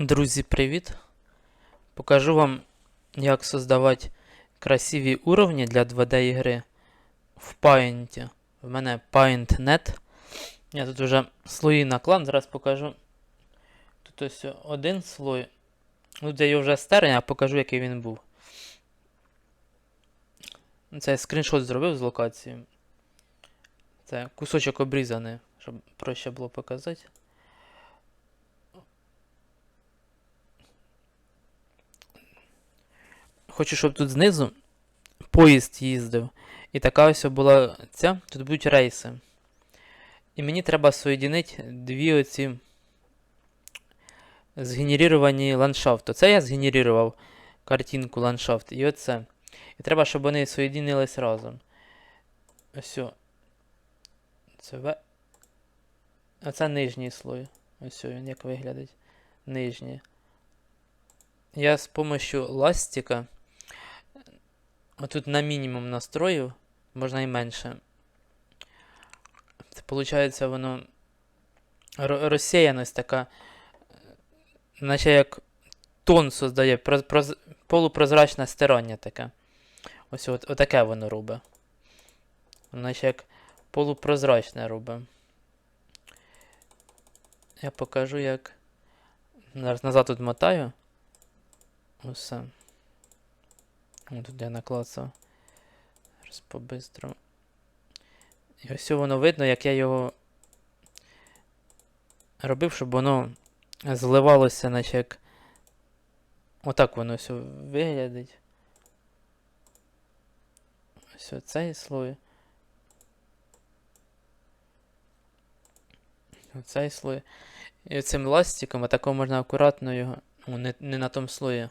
Друзі, привіт! Покажу вам, як создавати красиві уровні для 2D ігри в Paint. В мене Paint.net. Я тут вже слої наклав, зараз покажу. Тут ось один слой. Тут я його вже стерень, а покажу, який він був. Це я скріншот зробив з локації. Це кусочок обрізаний, щоб проще було показати. Хочу, щоб тут знизу поїзд їздив. І така ось була ця. Тут будуть рейси. І мені треба соєдинити дві оці згенеровані ландшафти. Це я згенерував картинку ландшафт. І оце. І треба, щоб вони соєдинились разом. Ось. Це в... Оце нижній слой. Ось він як виглядить. Нижній. Я з помощью ластика отут на мінімум настроїв, можна і менше. Це виходить, воно ро- розсіяність така, наче як тон создає, проз- проз- полупрозрачне стирання таке. Ось от, отаке воно робить. Наче як полупрозрачне робить. Я покажу, як. Зараз назад тут мотаю. Усе. Тут я наклацав. Зараз побистру. І ось воно видно, як я його робив, щоб воно зливалося, наче як. Отак воно все виглядить. Ось оцей слой. Оцей слой. І цим ластиком, отако можна акуратно його. О, не, не на тому слої.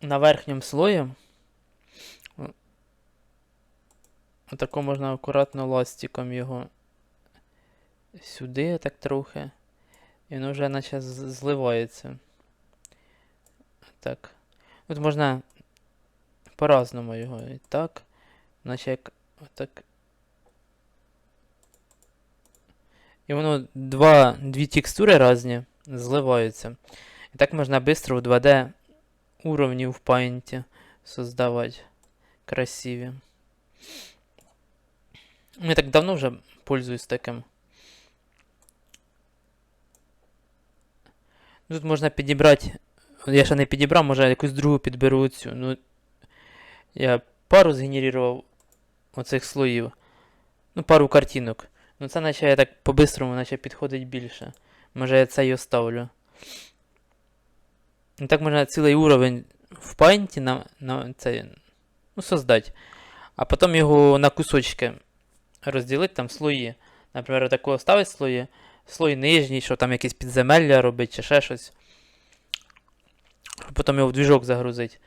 На верхньому слої. Отако можна акуратно ластиком його сюди, так трохи. І воно вже наче зливається. Так. Тут можна по-разному його. І так. Наче як отак. І воно два, дві текстури різні зливаються. І так можна швидко в 2D уровні в Paint создавати красиві. Я так давно вже пользуюсь таким. Тут можна підібрати. Я ще не підібрав, може якусь другу підберу цю. Ну, я пару згенерував оцих слоїв. Ну, пару картинок. Ну це наче я так по-бистрому, наче підходить більше. Може я це й оставлю. І так можна цілий уровень в Paint на, на це, ну, создати. А потім його на кусочки розділити, там слої. Наприклад, такого ставить слої, слой нижній, що там якісь підземелля робить, чи ще щось. Потім його в двіжок загрузити.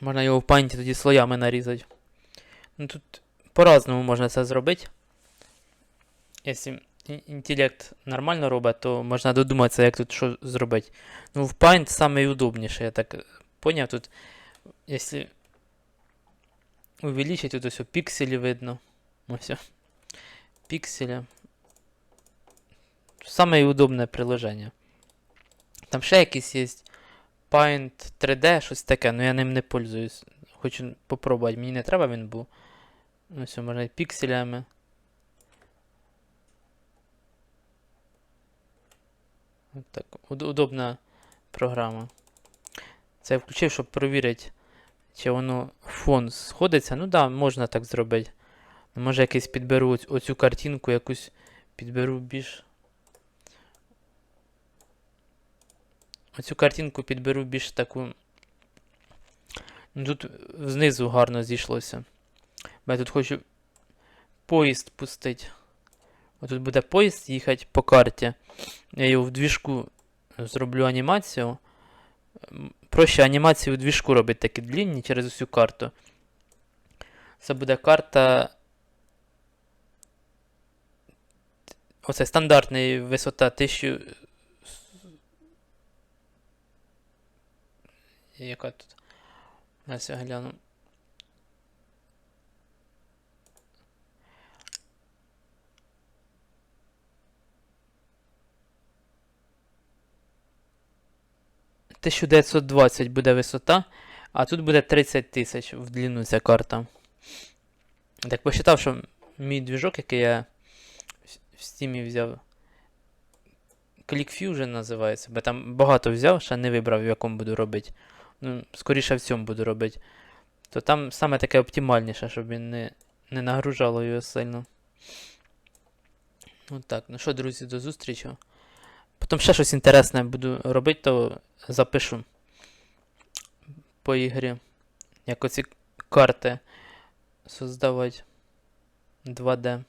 Можна його в Paint тоді слоями нарізати. Ну тут по-разному можна це зробити. Якщо інтелект нормально робить, то можна додуматися, як тут що зробити. Ну, в Paint найудобніше, я так е, поняв. Тут, якщо увеличить, тут ось пікселі видно. Ось. о. Пікселі. Саме удобне приложення. Там ще якісь є Paint 3D, щось таке, але я ним не пользуюсь. Хочу попробувати. Мені не треба він був. Ось, о, можна і пікселями. Так, удобна програма. Це я включив, щоб перевірити, чи воно фон сходиться. Ну так, да, можна так зробити. Може якийсь підберу оцю картинку, якусь підберу більш. Оцю картинку підберу більш таку. Ну, Тут знизу гарно зійшлося. Я тут хочу поїзд пустити. Отут буде поїзд їхати по карті. Я його в двіжку зроблю анімацію. Проще анімацію в двіжку робити такі длінні через усю карту. Це буде карта. Оце стандартний висота 1000. Яка тут? Зараз я гляну. 1920 буде висота, а тут буде 30 тисяч в длину ця карта. Так посчитав, що мій двіжок, який я в- Steam взяв. ClickFusion називається, бо там багато взяв, ще не вибрав, в якому буду робити. Ну, скоріше в цьому буду робити. То там саме таке оптимальніше, щоб він не, не нагружало його сильно. Ну так, ну що, друзі, до зустрічі. Потім ще щось інтересне буду робити, то запишу по ігрі. Як оці карти создавати 2D.